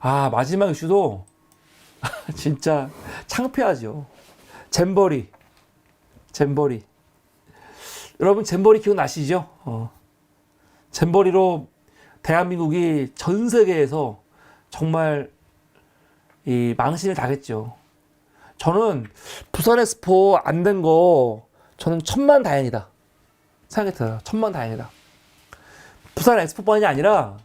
아 마지막 이슈도 진짜 창피하죠. 잼버리, 잼버리. 여러분 잼버리 기억나시죠? 어. 잼버리로 대한민국이 전 세계에서 정말 이 망신을 당했죠. 저는 부산 엑스포 안 된 거 저는 천만 다행이다 생각이 들어요. 천만 다행이다. 부산 엑스포뿐이 아니라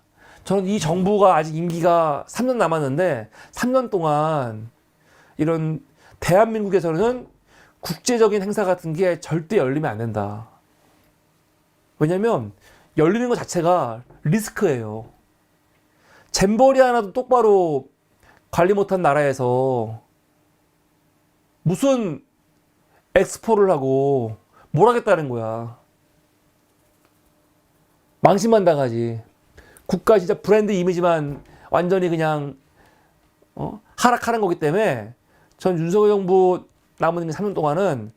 저는 이 정부가 아직 임기가 3년 남았는데 3년 동안 이런 대한민국에서는 국제적인 행사 같은 게 절대 열리면 안 된다. 왜냐면 열리는 것 자체가 리스크예요. 잼버리 하나도 똑바로 관리 못한 나라에서 무슨 엑스포를 하고 뭘 하겠다는 거야. 망신만 당하지. 국가 진짜 브랜드 이미지만 완전히 그냥 어? 하락하는 거기 때문에 전 윤석열 정부 남은 3년 동안은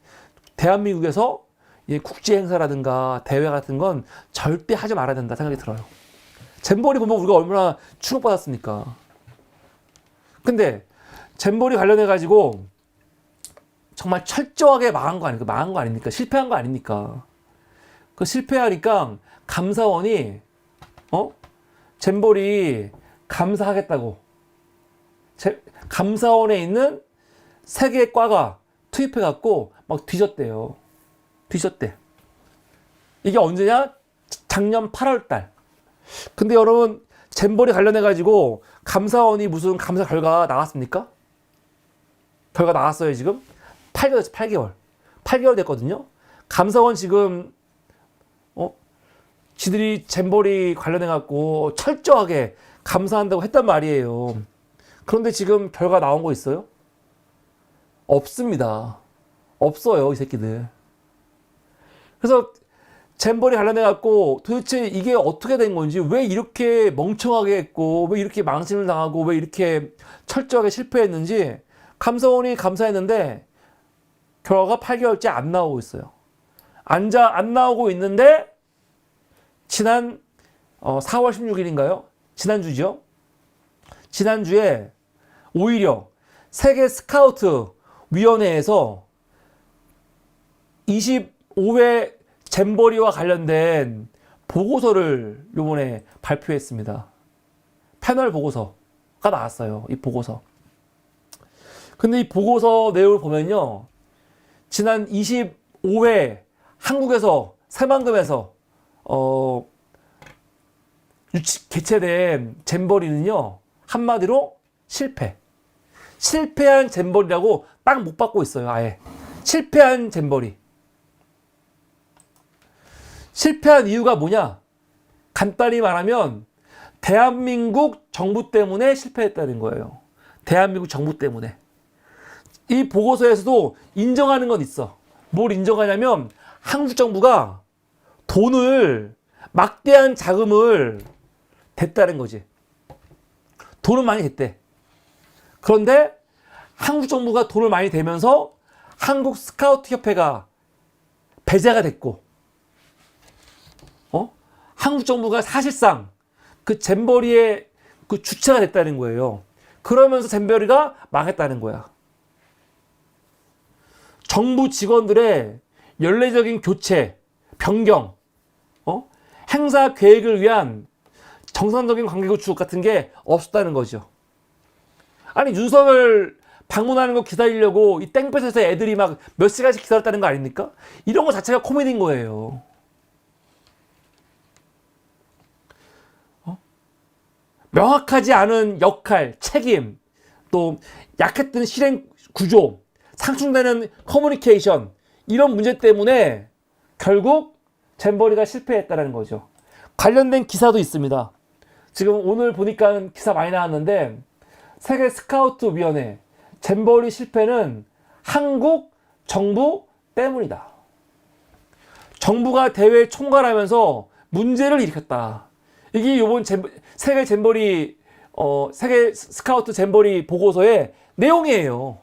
대한민국에서 이 국제 행사라든가 대회 같은 건 절대 하지 말아야 된다 생각이 들어요. 잼버리 보면 우리가 얼마나 충격받았습니까? 근데 잼버리 관련해 가지고 정말 철저하게 망한 거 아닙니까? 망한 거 아닙니까? 실패한 거 아닙니까? 그 실패하니까 감사원이 어 잼버리 감사하겠다고 제, 감사원에 있는 세 개의 과가 투입해 갖고 막 뒤졌대요. 뒤졌대. 이게 언제냐? 작년 8월 달. 근데 여러분 잼버리 관련해 가지고 감사원이 무슨 감사 결과 나왔습니까? 결과 나왔어요, 지금? 8개월 됐어, 8개월. 8개월 됐거든요. 감사원 지금 어? 지들이 잼버리 관련해 갖고 철저하게 감사한다고 했단 말이에요. 그런데 지금 결과 나온 거 있어요? 없습니다. 없어요, 이 새끼들. 그래서 잼버리 관련해 갖고 도대체 이게 어떻게 된 건지 왜 이렇게 멍청하게 했고 왜 이렇게 망신을 당하고 왜 이렇게 철저하게 실패했는지 감사원이 감사했는데 결과가 8개월째 안 나오고 있어요. 앉아 안 나오고 있는데 지난 어, 4월 16일인가요? 지난주죠. 지난주에 오히려 세계 스카우트 위원회에서 25회 잼버리와 관련된 보고서를 요번에 발표했습니다. 패널 보고서가 나왔어요. 이 보고서. 근데 이 보고서 내용을 보면요. 지난 25회 한국에서 새만금에서 어 유치 개최된 잼버리는요. 한마디로 실패. 실패한 잼버리라고 딱 못 받고 있어요. 아예. 실패한 잼버리. 실패한 이유가 뭐냐? 간단히 말하면 대한민국 정부 때문에 실패했다는 거예요. 대한민국 정부 때문에. 이 보고서에서도 인정하는 건 있어. 뭘 인정하냐면 한국 정부가 돈을 막대한 자금을 댔다는 거지. 돈을 많이 댔대. 그런데 한국 정부가 돈을 많이 대면서 한국 스카우트 협회가 배제가 됐고, 어? 한국 정부가 사실상 그 잼버리의 그 주체가 됐다는 거예요. 그러면서 잼버리가 망했다는 거야. 정부 직원들의 연례적인 교체, 변경, 어? 행사 계획을 위한 정상적인 관계 구축 같은 게 없었다는 거죠. 아니 윤석열 방문하는 거 기다리려고 이 땡볕에서 애들이 막 몇 시간씩 기다렸다는 거 아닙니까? 이런 거 자체가 코미디인 거예요. 어? 명확하지 않은 역할, 책임, 또 약했던 실행 구조, 상충되는 커뮤니케이션 이런 문제 때문에 결국 잼버리가 실패했다는 거죠. 관련된 기사도 있습니다. 지금 오늘 보니까 기사 많이 나왔는데 세계 스카우트 위원회 잼버리 실패는 한국 정부 때문이다. 정부가 대회 총괄하면서 문제를 일으켰다. 이게 이번 잼, 세계 잼버리 어, 세계 스카우트 잼버리 보고서의 내용이에요.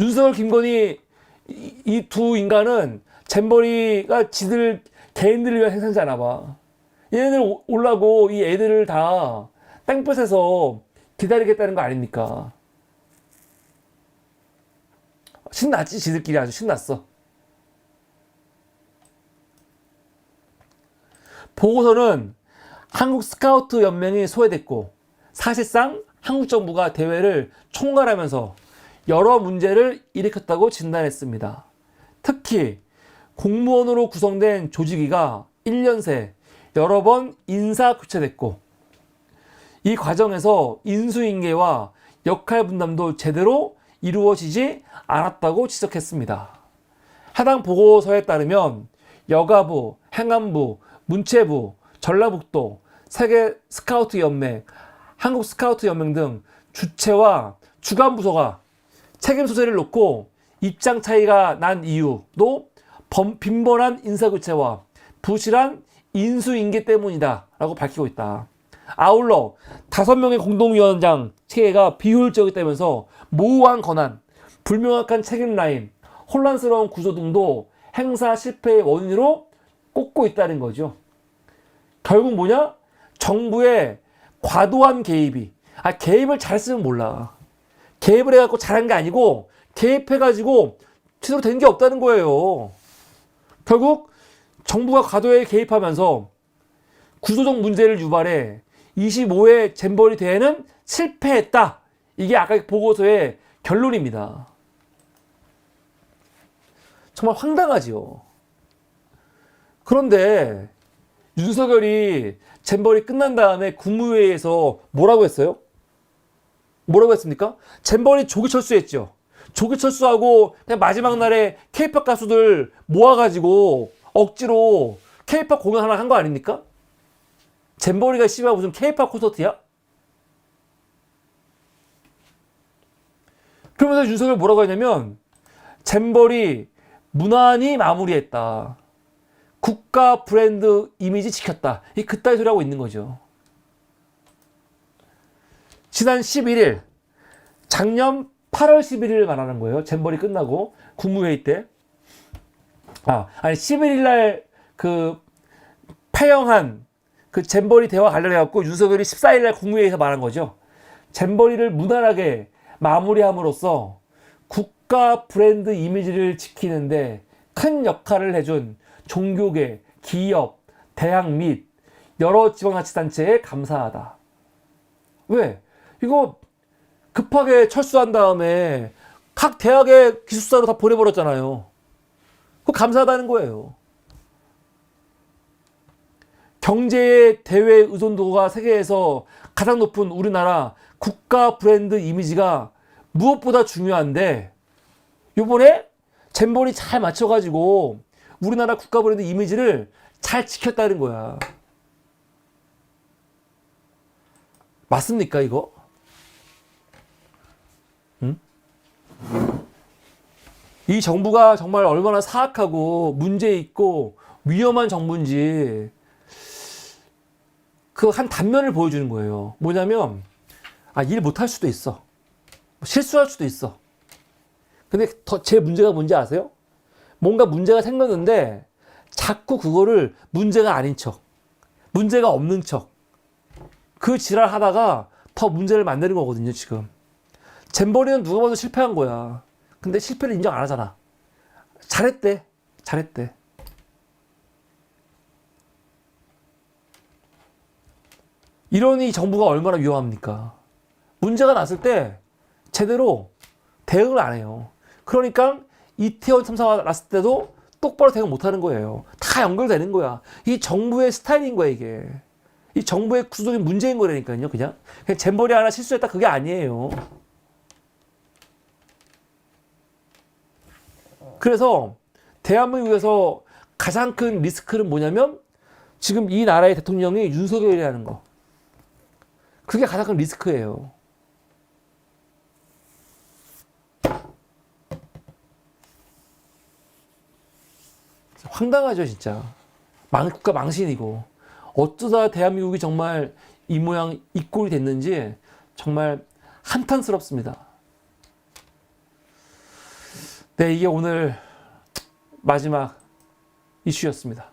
윤석열, 김건희 이 두 인간은 잼버리가 지들 개인들을 위한 행사잖아 봐. 얘네들 오- 올라고 이 애들을 다 땡볕에서 기다리겠다는 거 아닙니까? 신났지, 지들끼리 아주 신났어. 보고서는 한국 스카우트 연맹이 소외됐고 사실상 한국 정부가 대회를 총괄하면서 여러 문제를 일으켰다고 진단했습니다. 특히 공무원으로 구성된 조직위가 1년 새 여러 번 인사 교체됐고 이 과정에서 인수인계와 역할 분담도 제대로 이루어지지 않았다고 지적했습니다. 해당 보고서에 따르면 여가부, 행안부, 문체부, 전라북도, 세계 스카우트 연맹, 한국 스카우트 연맹 등 주체와 주관 부서가 책임 소재를 놓고 입장 차이가 난 이유도 범- 빈번한 인사 교체와 부실한 인수인계 때문이다 라고 밝히고 있다. 아울러 다섯 명의 공동위원장 체계가 비효율적이다면서 모호한 권한, 불명확한 책임 라인, 혼란스러운 구조 등도 행사 실패의 원인으로 꼽고 있다는 거죠. 결국 뭐냐? 정부의 과도한 개입이. 아, 개입을 잘 쓰면 몰라. 개입을 해갖고 잘한 게 아니고, 개입해가지고 제대로 된 게 없다는 거예요. 결국 정부가 과도하게 개입하면서 구조적 문제를 유발해 25회 잼버리 대회는 실패했다. 이게 아까 보고서의 결론입니다. 정말 황당하지요. 그런데 윤석열이 잼버리 끝난 다음에 국무회의에서 뭐라고 했어요? 뭐라고 했습니까? 잼버리 조기 철수했죠. 조기 철수하고 그냥 마지막 날에 케이팝 가수들 모아가지고 억지로 케이팝 공연 하나 한 거 아닙니까? 잼버리가 씨발 무슨 케이팝 콘서트야? 그러면서 윤석열 뭐라고 했냐면 잼버리 무난히 마무리했다. 국가 브랜드 이미지 지켰다. 이 그따위 소리 하고 있는 거죠. 지난 11일, 작년 8월 11일을 말하는 거예요. 잼버리 끝나고 국무회의 때. 아, 아니 11일 날그 폐영한 그 잼버리 대화 관련해 갖고 윤석열이 14일 날 국무회의에서 말한 거죠. 잼버리를 무난하게 마무리함으로써 국가 브랜드 이미지를 지키는데 큰 역할을 해준 종교계, 기업, 대학 및 여러 지방자치단체에 감사하다. 왜? 이거 급하게 철수한 다음에 각 대학의 기숙사로 다 보내버렸잖아요. 그 감사하다는 거예요. 경제의 대외 의존도가 세계에서 가장 높은 우리나라 국가 브랜드 이미지가 무엇보다 중요한데 요번에 잼버리 잘 맞춰가지고 우리나라 국가 브랜드 이미지를 잘 지켰다는 거야. 맞습니까 이거? 응? 이 정부가 정말 얼마나 사악하고 문제 있고 위험한 정부인지 그 한 단면을 보여주는 거예요. 뭐냐면 아 일 못할 수도 있어. 실수할 수도 있어. 근데 더 제 문제가 뭔지 아세요? 뭔가 문제가 생겼는데 자꾸 그거를 문제가 아닌 척, 문제가 없는 척, 그 지랄 하다가 더 문제를 만드는 거거든요, 지금. 잼버리는 누가 봐도 실패한 거야. 근데 실패를 인정 안 하잖아. 잘했대. 잘했대. 이러니 정부가 얼마나 위험합니까? 문제가 났을 때 제대로 대응을 안 해요. 그러니까 이태원 참사가 났을 때도 똑바로 대응 못 하는 거예요. 다 연결되는 거야. 이 정부의 스타일인 거야, 이게. 이 정부의 구조적인 문제인 거라니까요, 그냥. 그냥 잼버리 하나 실수했다, 그게 아니에요. 그래서 대한민국에서 가장 큰 리스크는 뭐냐면 지금 이 나라의 대통령이 윤석열이라는 거. 그게 가장 큰 리스크예요. 황당하죠, 진짜. 망, 국가 망신이고. 어쩌다 대한민국이 정말 이 모양, 이 꼴이 됐는지 정말 한탄스럽습니다. 네, 이게 오늘 마지막 이슈였습니다.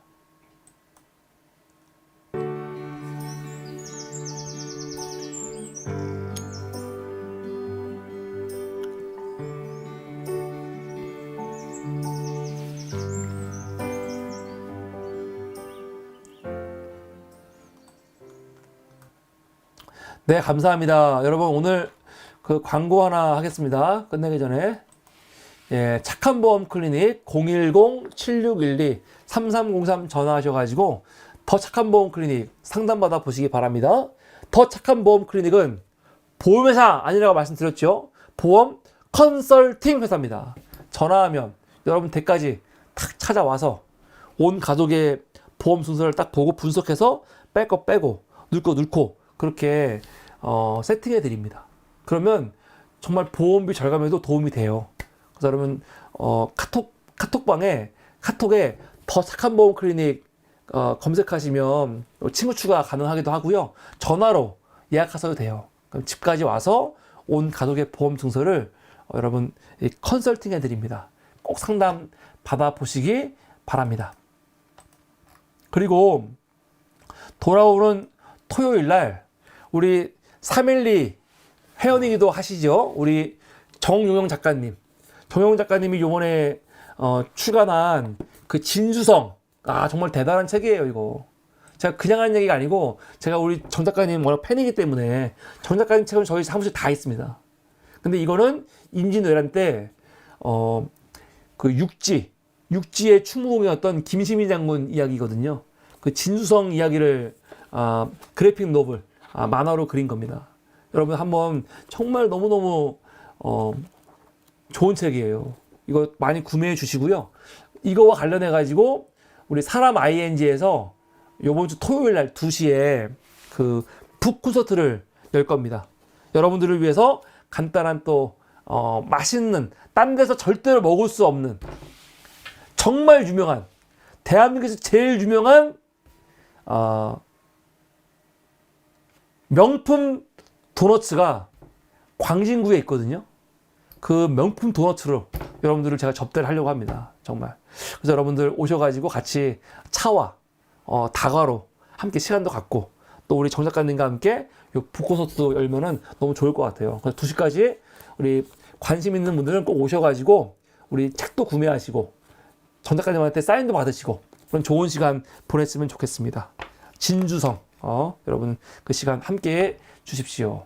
네, 감사합니다. 여러분, 오늘 그 광고 하나 하겠습니다. 끝내기 전에. 예, 착한 보험 클리닉 010-7612-3303 전화하셔가지고 더 착한 보험 클리닉 상담받아 보시기 바랍니다. 더 착한 보험 클리닉은 보험회사 아니라고 말씀드렸죠. 보험 컨설팅 회사입니다. 전화하면 여러분 댁까지 탁 찾아와서 온 가족의 보험 순서를 딱 보고 분석해서 뺄 거 빼고 넣을 거 넣고 그렇게 어, 세팅해 드립니다. 그러면 정말 보험비 절감에도 도움이 돼요. 그래서 여러분 어, 카톡 카톡방에 카톡에 더 착한 보험 클리닉 어, 검색하시면 친구 추가 가능하기도 하고요. 전화로 예약하셔도 돼요. 그럼 집까지 와서 온 가족의 보험 증서를 어, 여러분 이 컨설팅 해드립니다. 꼭 상담 받아 보시기 바랍니다. 그리고 돌아오는 토요일 날 우리 312 회원이기도 하시죠. 우리 정용영 작가님. 정용영 작가님이 요번에 어, 출간한 그 진수성. 아, 정말 대단한 책이에요, 이거. 제가 그냥 하는 얘기가 아니고 제가 우리 정 작가님 워낙 팬이기 때문에 정 작가님 책은 저희 사무실 다 있습니다. 근데 이거는 임진왜란 때, 어, 그 육지, 육지의 충무공이었던 김시민 장군 이야기거든요. 그 진수성 이야기를, 아, 그래픽 노블, 아, 만화로 그린 겁니다. 여러분 한번 정말 너무너무, 어, 좋은 책이에요. 이거 많이 구매해 주시고요. 이거와 관련해 가지고 우리 사람 ING에서 요번 주 토요일 날 2시에 그 북 콘서트를 열 겁니다. 여러분들을 위해서 간단한 또 어, 맛있는 딴 데서 절대로 먹을 수 없는 정말 유명한 대한민국에서 제일 유명한 어, 명품 도너츠가 광진구에 있거든요. 그 명품 도너츠로 여러분들을 제가 접대를 하려고 합니다. 정말. 그래서 여러분들 오셔가지고 같이 차와 어, 다과로 함께 시간도 갖고 또 우리 정 작가님과 함께 요 북콘서트도 열면은 너무 좋을 것 같아요. 그래서 2시까지 우리 관심 있는 분들은 꼭 오셔가지고 우리 책도 구매하시고 정 작가님한테 사인도 받으시고 그런 좋은 시간 보냈으면 좋겠습니다. 진주성, 어, 여러분 그 시간 함께 해 주십시오.